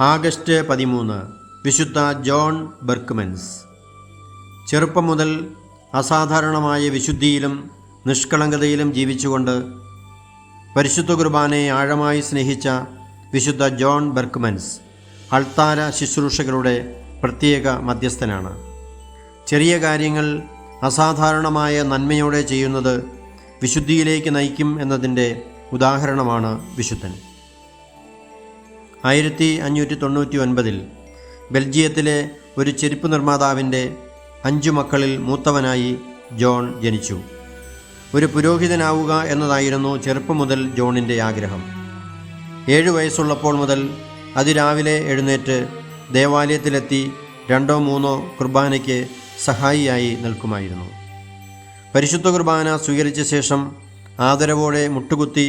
August പതിമൂന്ന് വിശുദ്ധ John Berchmans. ചെറുപ്പം മുതൽ അസാധാരണമായ വിശുദ്ധിയിലും നിഷ്കളങ്കതയിലും ജീവിച്ചുകൊണ്ട് പരിശുദ്ധ കുർബാനയെ ആഴമായി സ്നേഹിച്ച വിശുദ്ധ ജോൺ ബെർക്ക്മെൻസ് അൾത്താര ശുശ്രൂഷകളുടെ പ്രത്യേക മധ്യസ്ഥനാണ്. ചെറിയ കാര്യങ്ങൾ അസാധാരണമായ നന്മയോടെ ചെയ്യുന്നത് വിശുദ്ധിയിലേക്ക് നയിക്കും എന്നതിന്റെ ഉദാഹരണമാണ് വിശുദ്ധൻ. ആയിരത്തി അഞ്ഞൂറ്റി തൊണ്ണൂറ്റി ഒൻപതിൽ ബെൽജിയത്തിലെ ഒരു ചെരുപ്പ് നിർമ്മാതാവിന്റെ അഞ്ചു മക്കളിൽ മൂത്തവനായി ജോൺ ജനിച്ചു. ഒരു പുരോഹിതനാവുക എന്നതായിരുന്നു ചെറുപ്പം മുതൽ ജോണിന്റെ ആഗ്രഹം. ഏഴു വയസ്സുള്ളപ്പോൾ മുതൽ അതിരാവിലെ എഴുന്നേറ്റ് ദേവാലയത്തിലെത്തി രണ്ടോ മൂന്നോ കുർബാനയ്ക്ക് സഹായിയായി നിൽക്കുമായിരുന്നു. പരിശുദ്ധ കുർബാന സ്വീകരിച്ച ശേഷം ആദരവോടെ മുട്ടുകുത്തി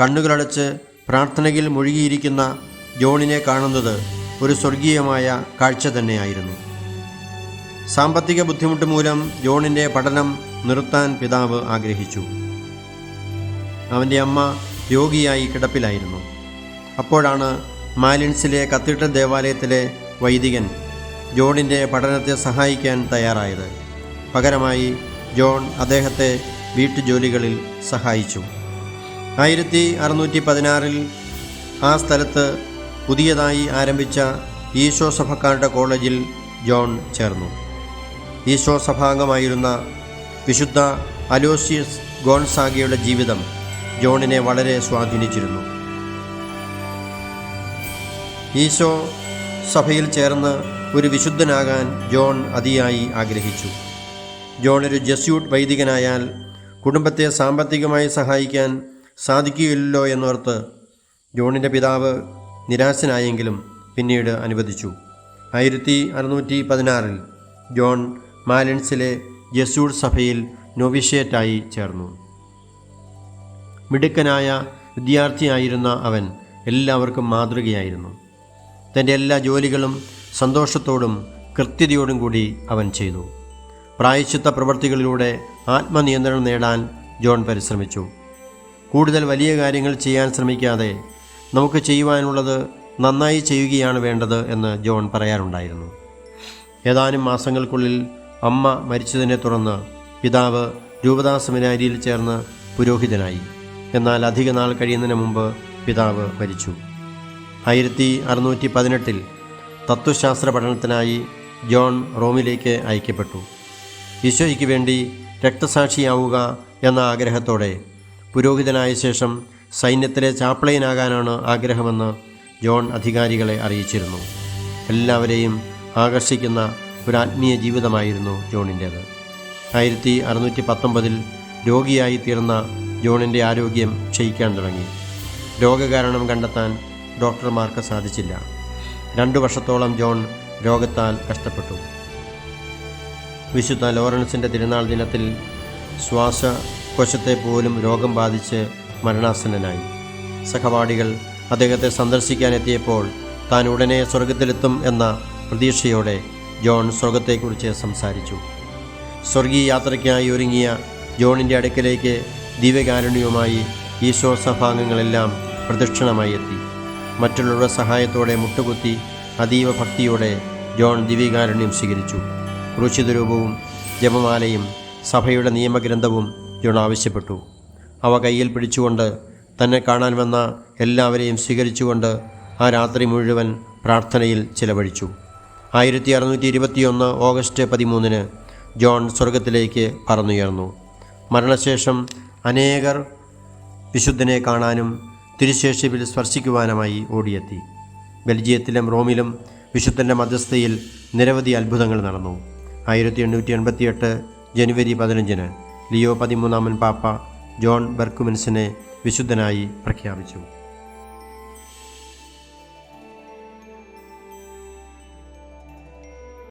കണ്ണുകളടച്ച് പ്രാർത്ഥനയിൽ മുഴുകിയിരിക്കുന്ന ജോണിനെ കാണുന്നത് ഒരു സ്വർഗീയമായ കാഴ്ച തന്നെയായിരുന്നു. സാമ്പത്തിക ബുദ്ധിമുട്ട് മൂലം ജോണിന്റെ പഠനം നിർത്താൻ പിതാവ് ആഗ്രഹിച്ചു. അവന്റെ അമ്മ രോഗിയായി കിടപ്പിലായിരുന്നു. അപ്പോഴാണ് മാലിൻസിലെ കത്തീഡ്രൽ ദേവാലയത്തിലെ വൈദികൻ ജോണിന്റെ പഠനത്തെ സഹായിക്കാൻ തയ്യാറായത്. പകരമായി ജോൺ അദ്ദേഹത്തെ വീട്ടുജോലികളിൽ സഹായിച്ചു. ആയിരത്തി അറുന്നൂറ്റി പതിനാറിൽ ആ സ്ഥലത്ത് പുതിയതായി ആരംഭിച്ച ഈശോ സഭക്കാരുടെ കോളേജിൽ ജോൺ ചേർന്നു. ഈശോ സഭാംഗമായിരുന്ന വിശുദ്ധ അലോസിയസ് ഗോൺസാഗയുടെ ജീവിതം ജോണിനെ വളരെ സ്വാധീനിച്ചിരുന്നു. ഈശോ സഭയിൽ ചേർന്ന് ഒരു വിശുദ്ധനാകാൻ ജോൺ അതിയായി ആഗ്രഹിച്ചു. ജോൺ ഒരു ജസ്യൂട്ട് വൈദികനായാൽ കുടുംബത്തെ സാമ്പത്തികമായി സഹായിക്കാൻ സാധിക്കുകയില്ലല്ലോ എന്നോർത്ത് ജോണിന്റെ പിതാവ് നിരാശനായെങ്കിലും പിന്നീട് അനുവദിച്ചു. ആയിരത്തി അറുന്നൂറ്റി പതിനാറിൽ ജോൺ മാലൻസിലെ ജസൂർ സഭയിൽ നോവിഷ്യേറ്റായി ചേർന്നു. മിടുക്കനായ വിദ്യാർത്ഥിയായിരുന്ന അവൻ എല്ലാവർക്കും മാതൃകയായിരുന്നു. തന്റെ എല്ലാ ജോലികളും സന്തോഷത്തോടും കൃത്യതയോടും കൂടി അവൻ ചെയ്തു. പ്രായശ്ചിത്ത പ്രവൃത്തികളിലൂടെ ആത്മനിയന്ത്രണം നേടാൻ ജോൺ പരിശ്രമിച്ചു. കൂടുതൽ വലിയ കാര്യങ്ങൾ ചെയ്യാൻ ശ്രമിക്കാതെ നമുക്ക് ചെയ്യുവാനുള്ളത് നന്നായി ചെയ്യുകയാണ് വേണ്ടത് എന്ന് ജോൺ പറയാറുണ്ടായിരുന്നു. ഏതാനും മാസങ്ങൾക്കുള്ളിൽ അമ്മ മരിച്ചതിനെ തുടർന്ന് പിതാവ് രൂപതാ സെമിനാരിയിൽ ചേർന്ന് പുരോഹിതനായി. എന്നാൽ അധിക നാൾ കഴിയുന്നതിന് മുമ്പ് പിതാവ് മരിച്ചു. ആയിരത്തി അറുന്നൂറ്റി പതിനെട്ടിൽ തത്വശാസ്ത്ര പഠനത്തിനായി ജോൺ റോമിലേക്ക് അയക്കപ്പെട്ടു. ഈശോയ്ക്ക് വേണ്ടി രക്തസാക്ഷിയാവുക എന്ന ആഗ്രഹത്തോടെ പുരോഹിതനായ ശേഷം സൈന്യത്തിലെ ചാപ്ലൈനാകാനാണ് ആഗ്രഹമെന്ന് ജോൺ അധികാരികളെ അറിയിച്ചിരുന്നു. എല്ലാവരെയും ആകർഷിക്കുന്ന ഒരു ആത്മീയ ജീവിതമായിരുന്നു ജോണിന്റേത്. ആയിരത്തി അറുന്നൂറ്റി പത്തൊമ്പതിൽ രോഗിയായി തീർന്ന ജോണിന്റെ ആരോഗ്യം ക്ഷയിക്കാൻ തുടങ്ങി. രോഗകാരണം കണ്ടെത്താൻ ഡോക്ടർമാർക്ക് സാധിച്ചില്ല. രണ്ടു വർഷത്തോളം ജോൺ രോഗത്താൽ കഷ്ടപ്പെട്ടു. വിശുദ്ധ ലോറൻസിന്റെ തിരുനാൾ ദിനത്തിൽ ശ്വാസകോശത്തെ പോലും രോഗം ബാധിച്ച് മരണാസന്നനായി. സഹപാഠികൾ അദ്ദേഹത്തെ സന്ദർശിക്കാനെത്തിയപ്പോൾ താൻ ഉടനെ സ്വർഗത്തിലെത്തും എന്ന പ്രതീക്ഷയോടെ ജോൺ സ്വർഗത്തെക്കുറിച്ച് സംസാരിച്ചു. സ്വർഗീയ യാത്രയ്ക്കായി ഒരുങ്ങിയ ജോണിന്റെ അടുക്കലേക്ക് ദിവ്യകാരുണ്യവുമായി ഈശോ സഭാംഗങ്ങളെല്ലാം പ്രദക്ഷിണമായി എത്തി. മറ്റുള്ളവരുടെ സഹായത്തോടെ മുട്ടുകുത്തി അതീവ ഭക്തിയോടെ ജോൺ ദിവ്യകാരുണ്യം സ്വീകരിച്ചു. ക്രൂശിതരൂപവും ജപമാലയും സഭയുടെ നിയമഗ്രന്ഥവും ജോൺ ആവശ്യപ്പെട്ടു. അവ കയ്യിൽ പിടിച്ചുകൊണ്ട് തന്നെ കാണാൻ വന്ന എല്ലാവരെയും സ്വീകരിച്ചുകൊണ്ട് ആ രാത്രി മുഴുവൻ പ്രാർത്ഥനയിൽ ചിലവഴിച്ചു. ആയിരത്തി അറുന്നൂറ്റി ഇരുപത്തിയൊന്ന് ഓഗസ്റ്റ് പതിമൂന്നിന് ജോൺ സ്വർഗത്തിലേക്ക് പറന്നുയർന്നു. മരണശേഷം അനേകർ വിശുദ്ധനെ കാണാനും തിരുശേഷിപ്പിൽ സ്പർശിക്കുവാനുമായി ഓടിയെത്തി. ബെൽജിയത്തിലും റോമിലും വിശുദ്ധന്റെ മധ്യസ്ഥയിൽ നിരവധി അത്ഭുതങ്ങൾ നടന്നു. ആയിരത്തി എണ്ണൂറ്റി എൺപത്തിയെട്ട് ജനുവരി പതിനഞ്ചിന് ലിയോ പതിമൂന്നാമൻ പാപ്പ ജോൺ ബെർക്കുമെൻസിനെ വിശുദ്ധനായി പ്രഖ്യാപിച്ചു.